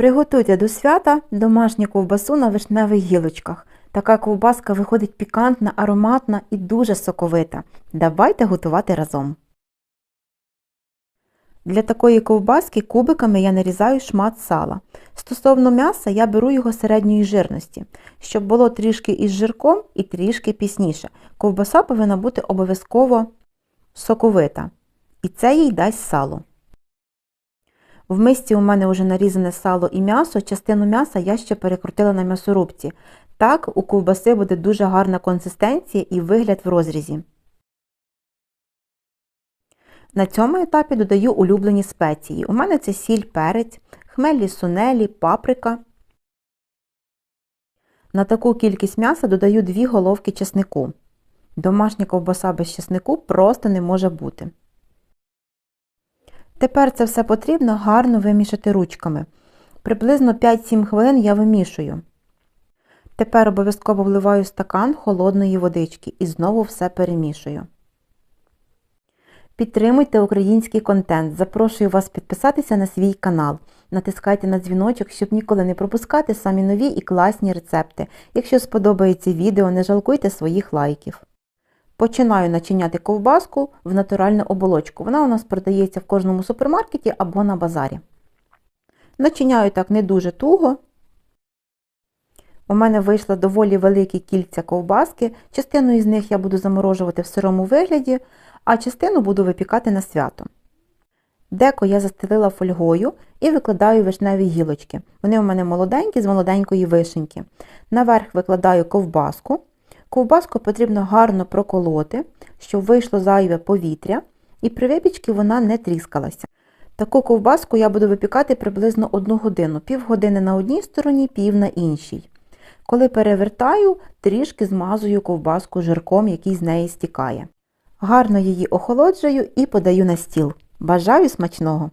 Приготуйте до свята домашню ковбасу на вишневих гілочках. Така ковбаска виходить пікантна, ароматна і дуже соковита. Давайте готувати разом. Для такої ковбаски кубиками я нарізаю шмат сала. Стосовно м'яса я беру його середньої жирності, щоб було трішки із жирком і трішки пісніше. Ковбаса повинна бути обов'язково соковита. І це їй дасть сало. В мисці у мене вже нарізане сало і м'ясо, частину м'яса я ще перекрутила на м'ясорубці. Так у ковбаси буде дуже гарна консистенція і вигляд в розрізі. На цьому етапі додаю улюблені спеції. У мене це сіль, перець, хмелі сунелі, паприка. На таку кількість м'яса додаю 2 головки чеснику. Домашня ковбаса без чеснику просто не може бути. Тепер це все потрібно гарно вимішати ручками. Приблизно 5-7 хвилин я вимішую. Тепер обов'язково вливаю стакан холодної водички і знову все перемішую. Підтримуйте український контент. Запрошую вас підписатися на свій канал. Натискайте на дзвіночок, щоб ніколи не пропускати самі нові і класні рецепти. Якщо сподобається відео, не жалкуйте своїх лайків. Починаю начиняти ковбаску в натуральну оболочку. Вона у нас продається в кожному супермаркеті або на базарі. Начиняю так не дуже туго. У мене вийшло доволі великі кільця ковбаски. Частину із них я буду заморожувати в сирому вигляді, а частину буду випікати на свято. Деко я застелила фольгою і викладаю вишневі гілочки. Вони у мене молоденькі з молоденької вишеньки. Наверх викладаю ковбаску. Ковбаску потрібно гарно проколоти, щоб вийшло зайве повітря, і при випічці вона не тріскалася. Таку ковбаску я буду випікати приблизно 1 годину, півгодини на одній стороні, пів на іншій. Коли перевертаю, трішки змазую ковбаску жирком, який з неї стікає. Гарно її охолоджую і подаю на стіл. Бажаю смачного!